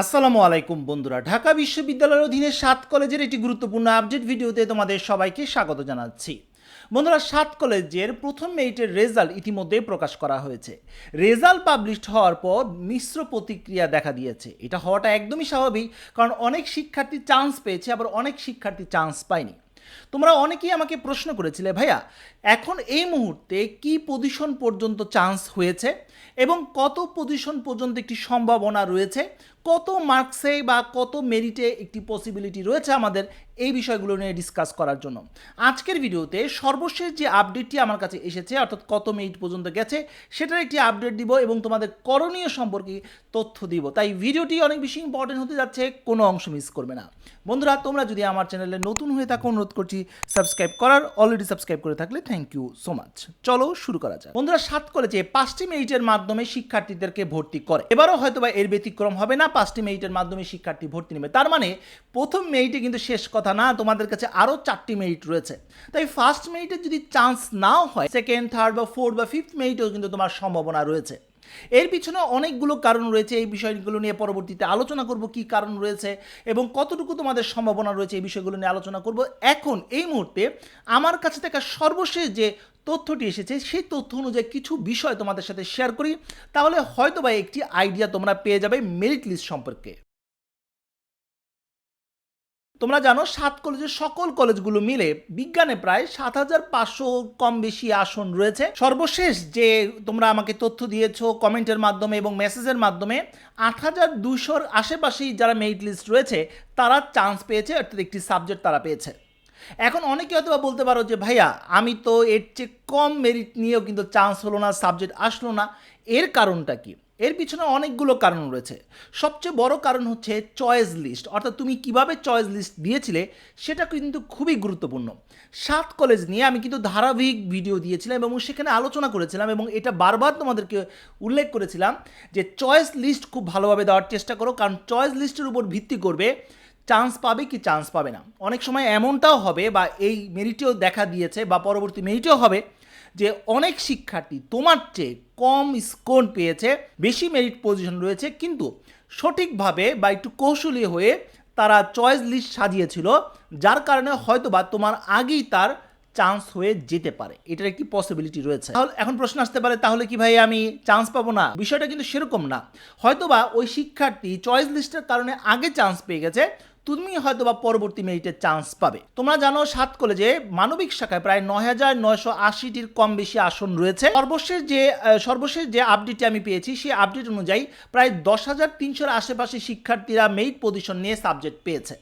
আসসালামু আলাইকুম বন্ধুরা। ঢাকা বিশ্ববিদ্যালয়ের অধীনে সাত কলেজের একটি গুরুত্বপূর্ণ আপডেট ভিডিওতে তোমাদের সবাইকে স্বাগত জানাচ্ছি। বন্ধুরা, সাত কলেজের প্রথম মেরিটের রেজাল্ট ইতিমধ্যে প্রকাশ করা হয়েছে। রেজাল্ট পাবলিশড হওয়ার পর মিশ্র প্রতিক্রিয়া দেখা দিয়েছে। এটা হওয়াটা একদমই স্বাভাবিক, কারণ অনেক শিক্ষার্থী চান্স পেয়েছে, আবার অনেক শিক্ষার্থী চান্স পায়নি। তোমরা অনেকেই আমাকে প্রশ্ন করেছিলে, ভাইয়া, এখন এই মুহূর্তে কি পজিশন পর্যন্ত চান্স হয়েছে এবং কত পজিশন পর্যন্ত একটি সম্ভাবনা রয়েছে? কত মার্কসে বা কত মেরিটে একটি পসিবিলিটি রয়েছে আমাদের এই বিষয়গুলো নিয়ে ডিসকাস করার জন্য। আজকের ভিডিওতে সর্বশেষ যে আপডেটটি আমার কাছে এসেছে, অর্থাৎ কত মেরিট পর্যন্ত গেছে, সেটার একটি আপডেট দিব এবং তোমাদের করণীয় সম্পর্কে তথ্য দিব। তাই ভিডিওটি অনেক বেশি ইম্পর্টেন্ট হতে যাচ্ছে, কোনো অংশ মিস করবে না। বন্ধুরা, তোমরা যদি আমার চ্যানেলে নতুন হয়ে থাকো, অনুরোধ করছি সাবস্ক্রাইব করার অলরেডি সাবস্ক্রাইব করে থাকলে থ্যাংক ইউ সো মাচ চলো শুরু করা যাক। বন্ধুরা, সাত কলেজে পাঁচটি মেরিটের মাধ্যমে শিক্ষার্থীদেরকে ভর্তি করে। এবারও হয়তো বা এর ব্যতিক্রম হবে না পাঁচটি মেরিটের মাধ্যমে শিক্ষার্থী ভর্তি নেবে। তার মানে প্রথম মেরিটে কিন্তু শেষ কথা না, তোমাদের কাছে আরও চারটি মেরিট রয়েছে। তাই ফার্স্ট মেরিটে যদি চান্স নাও হয় সেকেন্ড থার্ড বা ফোর্থ বা ফিফথ মেরিটেও কিন্তু তোমার সম্ভাবনা রয়েছে। এর পিছনে অনেকগুলো কারণ রয়েছে, এই বিষয়গুলো নিয়ে পরবর্তীতে আলোচনা করব কি কারণ রয়েছে এবং কতটুকু তোমাদের সম্ভাবনা রয়েছে এই বিষয়গুলো নিয়ে আলোচনা করব। এখন এই মুহূর্তে আমার কাছে থাকা সর্বশেষ যে তথ্যটি এসেছে, সেই তথ্য অনুযায়ী কিছু বিষয় তোমাদের সাথে শেয়ার করি, তাহলে হয়তো বা একটি আইডিয়া তোমরা পেয়ে যাবে মেরিট লিস্ট সম্পর্কে। তোমরা জানো, সাত কলেজের সকল কলেজগুলো মিলে বিজ্ঞানে প্রায় সাত হাজার পাঁচশো কম বেশি আসন রয়েছে। সর্বশেষ যে তোমরা আমাকে তথ্য দিয়েছ কমেন্টের মাধ্যমে এবং মেসেজের মাধ্যমে, আট হাজার দুশোর আশেপাশেই যারা মেরিট লিস্ট রয়েছে, তারা চান্স পেয়েছে, অর্থাৎ একটি সাবজেক্ট তারা পেয়েছে। এখন অনেকে হয়তো বলতে পারো যে, ভাইয়া, আমি তো এর চেয়ে কম মেরিট নিয়েও কিন্তু চান্স হলো না সাবজেক্ট আসলো না। এর কারণটা কি? এর পিছনে অনেকগুলো কারণ রয়েছে। সবচেয়ে বড় কারণ হচ্ছে চয়েস লিস্ট অর্থাৎ তুমি কীভাবে চয়েস লিস্ট দিয়েছিলে, সেটা কিন্তু খুবই গুরুত্বপূর্ণ। সাত কলেজ নিয়ে আমি কিন্তু ধারাবাহিক ভিডিও দিয়েছিলাম এবং সেখানে আলোচনা করেছিলাম এবং এটা বারবার তোমাদেরকে উল্লেখ করেছিলাম যে চয়েস লিস্ট খুব ভালোভাবে দেওয়ার চেষ্টা করো, কারণ চয়েস লিস্টের উপর ভিত্তি করবে চান্স পাবে কি চান্স পাবে না। অনেক সময় এমনটাও হবে বা এই মেরিটেও দেখা দিয়েছে বা পরবর্তী মেরিটেও হবে যে অনেক শিক্ষার্থী তোমার চেয়ে কম স্কোর পেয়েছে, বেশি মেরিট পজিশন রয়েছে, কিন্তু সঠিকভাবে বা একটু কৌশলী হয়ে তারা চয়েস লিস্ট সাজিয়েছিল, যার কারণে হয়তো বা তোমার আগেই তার চান্স হয়ে যেতে পারে। এটার একটি পসিবিলিটি রয়েছে। তাহলে এখন প্রশ্ন আসতে পারে, তাহলে কি ভাই আমি চান্স পাবো না? বিষয়টা কিন্তু সেরকম না। হয়তোবা ওই শিক্ষার্থী চয়েস লিস্টের কারণে আগে চান্স পেয়ে গেছে তুমি হয়তো বা পরবর্তী মেরিটে চান্স পাবে। তোমরা জানো সাত কলেজে মানবিক শাখায় প্রায় নয় হাজার নয়শো আশিটির কম বেশি আসন রয়েছে। সর্বশেষ যে সর্বশেষ যে আপডেটটি আমি পেয়েছি, সেই আপডেট অনুযায়ী প্রায় দশ হাজার তিনশোর আশেপাশে শিক্ষার্থীরা মেরিট পজিশন নিয়ে সাবজেক্ট পেয়েছে।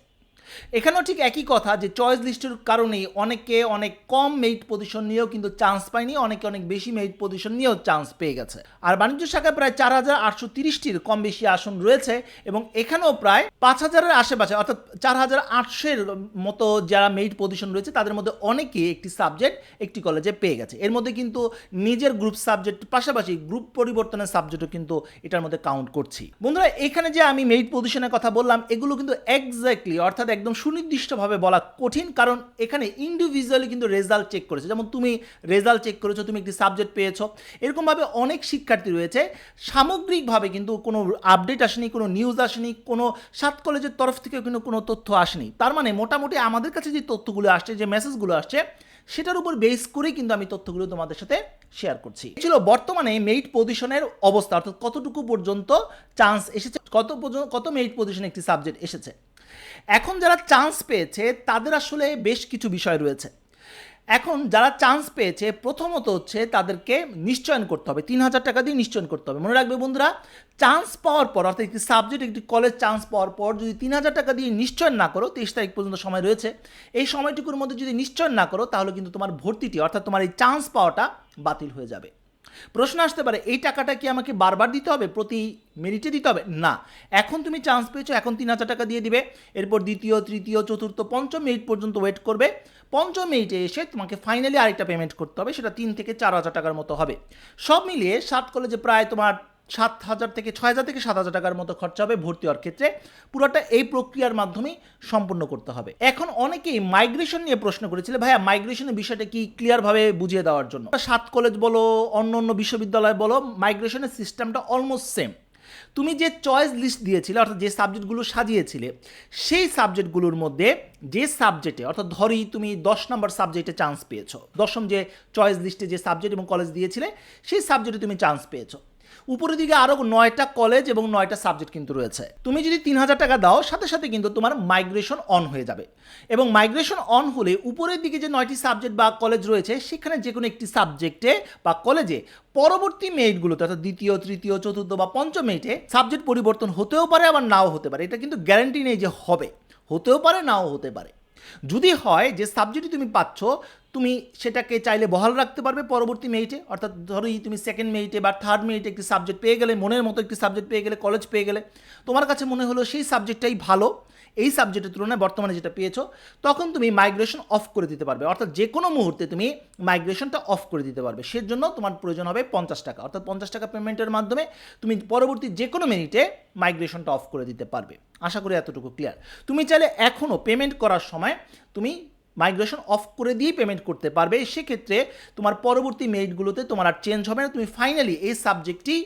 এখানেও ঠিক একই কথা যে চয়েস লিস্টের কারণেই অনেকে অনেক কম মেরিট পজিশন নিয়েও কিন্তু চান্স পায়নি, অনেকে অনেক বেশি মেরিট পজিশন নিয়েও চান্স পেয়ে গেছে। আর বাণিজ্য শাখায় প্রায় চার হাজার আটশো তিরিশটির কম বেশি আসন রয়েছে এবং এখানেও প্রায় পাঁচ হাজারের আশেপাশে অর্থাৎ চার হাজার আটশোর মতো যারা মেরিট পজিশন রয়েছে, তাদের মধ্যে অনেকেই একটি সাবজেক্ট একটি কলেজে পেয়ে গেছে। এর মধ্যে কিন্তু নিজের গ্রুপ সাবজেক্ট পাশাপাশি গ্রুপ পরিবর্তনের সাবজেক্টও কিন্তু এটার মধ্যে কাউন্ট করছি। বন্ধুরা, এখানে যে আমি মেরিট পজিশনের কথা বললাম, এগুলো কিন্তু এক্স্যাক্টলি অর্থাৎ একদম সুনির্দিষ্টভাবে বলা কঠিন, কারণ এখানে ইন্ডিভিজুয়ালি কিন্তু রেজাল্ট চেক করেছে। যেমন তুমি রেজাল্ট চেক করেছ, তুমি একটি সাবজেক্ট পেয়েছ। এরকমভাবে অনেক শিক্ষার্থী রয়েছে। সামগ্রিকভাবে কিন্তু কোনো আপডেট আসেনি, কোনো নিউজ আসেনি, কোনো সাত কলেজের তরফ থেকে কিন্তু কোনো তথ্য আসেনি। তার মানে মোটামুটি আমাদের কাছে যে তথ্যগুলো আসছে, যে মেসেজগুলো আসছে, সেটার উপর বেস করেই কিন্তু আমি তথ্যগুলো তোমাদের সাথে শেয়ার করছি। ছিল বর্তমানে মেরিট পজিশনের অবস্থা, অর্থাৎ কতটুকু পর্যন্ত চান্স এসেছে, কত পর্যন্ত, কত মেরিট পজিশনে একটি সাবজেক্ট এসেছে। এখন যারা চান্স পেয়েছে, তাদের আসলে বেশ কিছু বিষয় রয়েছে। এখন যারা চান্স পেয়েছে, প্রথমত হচ্ছে তাদেরকে নিশ্চয়ন করতে হবে। তিন হাজার টাকা দিয়ে নিশ্চয়ন করতে হবে। মনে রাখবে বন্ধুরা চান্স পাওয়ার পর, অর্থাৎ একটি সাবজেক্ট একটি কলেজ চান্স পাওয়ার পর, যদি তিন হাজার টাকা দিয়ে নিশ্চয়ন না করো, তেইশ তারিখ পর্যন্ত সময় রয়েছে, এই সময়টুকুর মধ্যে যদি নিশ্চয়ন না করো, তাহলে কিন্তু তোমার ভর্তিটি, অর্থাৎ তোমার এই চান্স পাওয়াটা বাতিল হয়ে যাবে। প্রশ্ন আসতে পারে, এই টাকাটা কি আমাকে বারবার দিতে হবে? প্রতি মেরিটে দিতে হবে? না। এখন তুমি চান্স পেয়েছ, এখন তিন হাজার টাকা দিয়ে দিবে। এরপর দ্বিতীয়, তৃতীয়, চতুর্থ, পঞ্চম মেরিট পর্যন্ত ওয়েট করবে। পঞ্চম মেরিটে এসে তোমাকে ফাইনালি আরেকটা পেমেন্ট করতে হবে, সেটা তিন থেকে চার হাজার টাকার মতো হবে। সব মিলিয়ে সাত কলেজে প্রায় তোমার সাত হাজার থেকে ছয় হাজার থেকে সাত হাজার টাকার মতো খরচা হবে ভর্তি হওয়ার ক্ষেত্রে। পুরোটা এই প্রক্রিয়ার মাধ্যমেই সম্পূর্ণ করতে হবে। এখন অনেকেই মাইগ্রেশন নিয়ে প্রশ্ন করেছিল, ভাইয়া মাইগ্রেশনের বিষয়টা কি ক্লিয়ারভাবে বুঝিয়ে দেওয়ার জন্য? সাত কলেজ বলো, অন্য অন্য বিশ্ববিদ্যালয় বলো মাইগ্রেশনের সিস্টেমটা অলমোস্ট সেম তুমি যে চয়েস লিস্ট দিয়েছিলে, অর্থাৎ যে সাবজেক্টগুলো সাজিয়েছিলে, সেই সাবজেক্টগুলোর মধ্যে যে সাবজেক্টে অর্থাৎ ধরি তুমি দশ নম্বর সাবজেক্টে চান্স পেয়েছ, দশম যে চয়েস লিস্টে যে সাবজেক্ট এবং কলেজ দিয়েছিলে, সেই সাবজেক্টে তুমি চান্স পেয়েছ। উপরের দিকে আরও নয়টা কলেজ এবং নয়টা সাবজেক্ট কিন্তু রয়েছে। তুমি যদি তিন হাজার টাকা দাও, সাথে সাথে কিন্তু তোমার মাইগ্রেশন অন হয়ে যাবে। এবং মাইগ্রেশন অন হলে উপরের দিকে যে নয়টি সাবজেক্ট বা কলেজ রয়েছে, সেখানে যে কোনো একটি সাবজেক্টে বা কলেজে পরবর্তী মেরিটগুলোতে অর্থাৎ দ্বিতীয়, তৃতীয়, চতুর্থ বা পঞ্চম মেরিটে সাবজেক্ট পরিবর্তন হতেও পারে, আবার নাও হতে পারে। এটা কিন্তু গ্যারান্টি নেই যে হবে। হতেও পারে, নাও হতে পারে। যদি হয় যে সাবজেক্টই তুমি পাচ্ছ, তুমি সেটাকে চাইলে বহাল রাখতে পারবে পরবর্তী মেরিটে অর্থাৎ ধরোই তুমি সেকেন্ড মেরিটে বা থার্ড মেরিটে একটি সাবজেক্ট পেয়ে গেলে, মনের মতো একটি সাবজেক্ট পেয়ে গেলে কলেজ পেয়ে গেলে, তোমার কাছে মনে হলো সেই সাবজেক্টটাই ভালো এই সাবজেক্টের তুলনায় বর্তমানে যেটা পেয়েছ, তখন তুমি মাইগ্রেশন অফ করে দিতে পারবে। অর্থাৎ যে কোনো মুহূর্তে তুমি মাইগ্রেশনটা অফ করে দিতে পারবে। সেজন্য তোমার প্রয়োজন হবে পঞ্চাশ টাকা। অর্থাৎ পঞ্চাশ টাকা পেমেন্টের মাধ্যমে তুমি পরবর্তী যে কোনো মিনিটে মাইগ্রেশনটা অফ করে দিতে পারবে। আশা করি এতটুকু ক্লিয়ার তুমি চাইলে এখনও পেমেন্ট করার সময় তুমি মাইগ্রেশন অফ করে দিয়েই পেমেন্ট করতে পারবে। সেক্ষেত্রে তোমার পরবর্তী মেরিটগুলোতে তোমার আর চেঞ্জ হবে না। তুমি ফাইনালি এই সাবজেক্টটি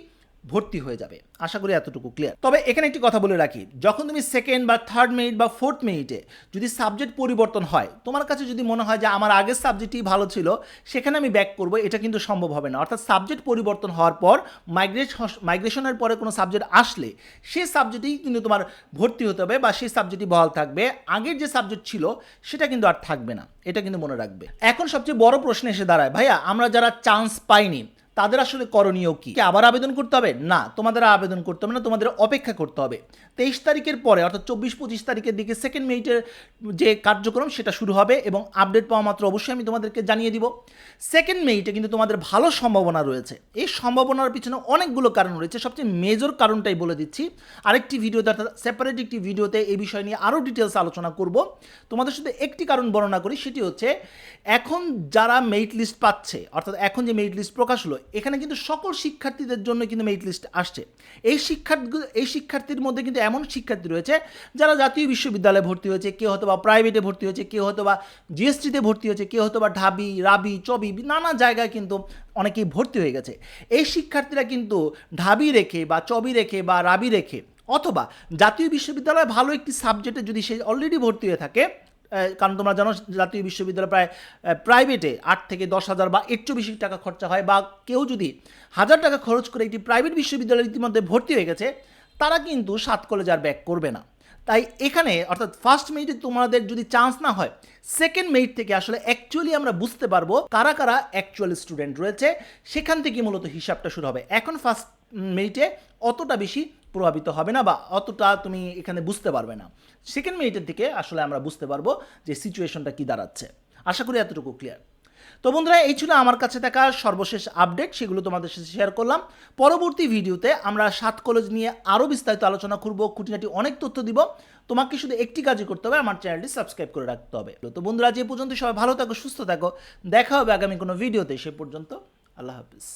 ভর্তি হয়ে যাবে। আশা করি এতটুকু ক্লিয়ার তবে এখানে একটি কথা বলে রাখি, যখন তুমি সেকেন্ড বা থার্ড মিনিট বা ফোর্থ মিনিটে যদি সাবজেক্ট পরিবর্তন হয়, তোমার কাছে যদি মনে হয় যে আমার আগের সাবজেক্টই ভালো ছিল, সেখানে আমি ব্যাক করব, এটা কিন্তু সম্ভব হবে না। অর্থাৎ সাবজেক্ট পরিবর্তন হওয়ার পর মাইগ্রেট মাইগ্রেশনের পরে কোনো সাবজেক্ট আসলে সেই সাবজেক্টেই কিন্তু তোমার ভর্তি হতে হবে বা সেই সাবজেক্টই বহাল থাকবে। আগের যে সাবজেক্ট ছিল, সেটা কিন্তু আর থাকবে না। এটা কিন্তু মনে রাখবে। এখন সবচেয়ে বড় প্রশ্ন এসে দাঁড়ায়, ভাইয়া, আমরা যারা চান্স পাইনি তাদের আসলে করণীয় কি? আবার আবেদন করতে হবে? না, তোমাদের আবেদন করতে হবে না, তোমাদের অপেক্ষা করতে হবে। তেইশ তারিখের পরে, অর্থাৎ চব্বিশ পঁচিশ তারিখের দিকে সেকেন্ড মেরিটের যে কার্যক্রম, সেটা শুরু হবে এবং আপডেট পাওয়া মাত্র অবশ্যই আমি তোমাদেরকে জানিয়ে দিব। সেকেন্ড মেরিটে কিন্তু তোমাদের ভালো সম্ভাবনা রয়েছে। এই সম্ভাবনার পিছনে অনেকগুলো কারণ রয়েছে। সবচেয়ে মেজর কারণটাই বলে দিচ্ছি। আরেকটি ভিডিওতে, অর্থাৎ সেপারেট একটি ভিডিওতে এই বিষয় নিয়ে আরও ডিটেলস আলোচনা করব। তোমাদের সাথে একটি কারণ বর্ণনা করি, সেটি হচ্ছে এখন যারা মেরিট লিস্ট পাচ্ছে, অর্থাৎ এখন যে মেরিট লিস্ট প্রকাশ হলো এখানে কিন্তু সকল শিক্ষার্থীদের জন্য কিন্তু মেরিট লিস্ট আসছে। এই শিক্ষার্থী এই শিক্ষার্থীর মধ্যে কিন্তু এমন শিক্ষার্থী রয়েছে যারা জাতীয় বিশ্ববিদ্যালয়ে ভর্তি হয়েছে, কেউ হয়তো বা প্রাইভেটে ভর্তি হয়েছে, কেউ হয়তো বা জিএসটিতে ভর্তি হয়েছে, কেউ হয়তো বা ঢাবি, রাবি, চবি, নানা জায়গায় কিন্তু অনেকেই ভর্তি হয়ে গেছে। এই শিক্ষার্থীরা কিন্তু ঢাবি রেখে বা চবি রেখে বা রাবি রেখে অথবা জাতীয় বিশ্ববিদ্যালয়ে ভালো একটি সাবজেক্টে যদি সে অলরেডি ভর্তি হয়ে থাকে কারণ তোমরা জানো জাতীয় বিশ্ববিদ্যালয় প্রায় প্রাইভেটে আট থেকে দশ হাজার বা একটু বেশি টাকা খরচা হয় বা কেউ যদি হাজার টাকা খরচ করে একটি প্রাইভেট বিশ্ববিদ্যালয়ে ইতিমধ্যে ভর্তি হয়ে গেছে, তারা কিন্তু সাত কলেজ আর ব্যাক করবে না। তাই এখানে অর্থাৎ ফার্স্ট মেরিটে তোমাদের যদি চান্স না হয় সেকেন্ড মেরিট থেকে আসলে অ্যাকচুয়ালি আমরা বুঝতে পারব কারা কারা অ্যাকচুয়াল স্টুডেন্ট রয়েছে। সেখান থেকে মূলত হিসাবটা শুরু হবে। এখন ফার্স্ট মেরিটে অতটা বেশি প্রভাবিত হবে না বা অতটা তুমি এখানে বুঝতে পারবে না। সেকেন্ড মেরিটের দিকে আসলে আমরা বুঝতে পারব যে সিচুয়েশনটা কী দাঁড়াচ্ছে। আশা করি এতটুকু ক্লিয়ার তো বন্ধুরা, এই ছিল আমার কাছে থাকা সর্বশেষ আপডেট সেগুলো তোমাদের সাথে শেয়ার করলাম। পরবর্তী ভিডিওতে আমরা সাত কলেজ নিয়ে আরও বিস্তারিত আলোচনা করব, খুঁটিনাটি অনেক তথ্য দিব। তোমাকে শুধু একটি কাজই করতে হবে, আমার চ্যানেলটি সাবস্ক্রাইব করে রাখতে হবে। তো বন্ধুরা, যে পর্যন্ত সবাই ভালো থাকো, সুস্থ থাকো, দেখা হবে আগামী কোনো ভিডিওতে, সে পর্যন্ত আল্লাহ হাফিজ।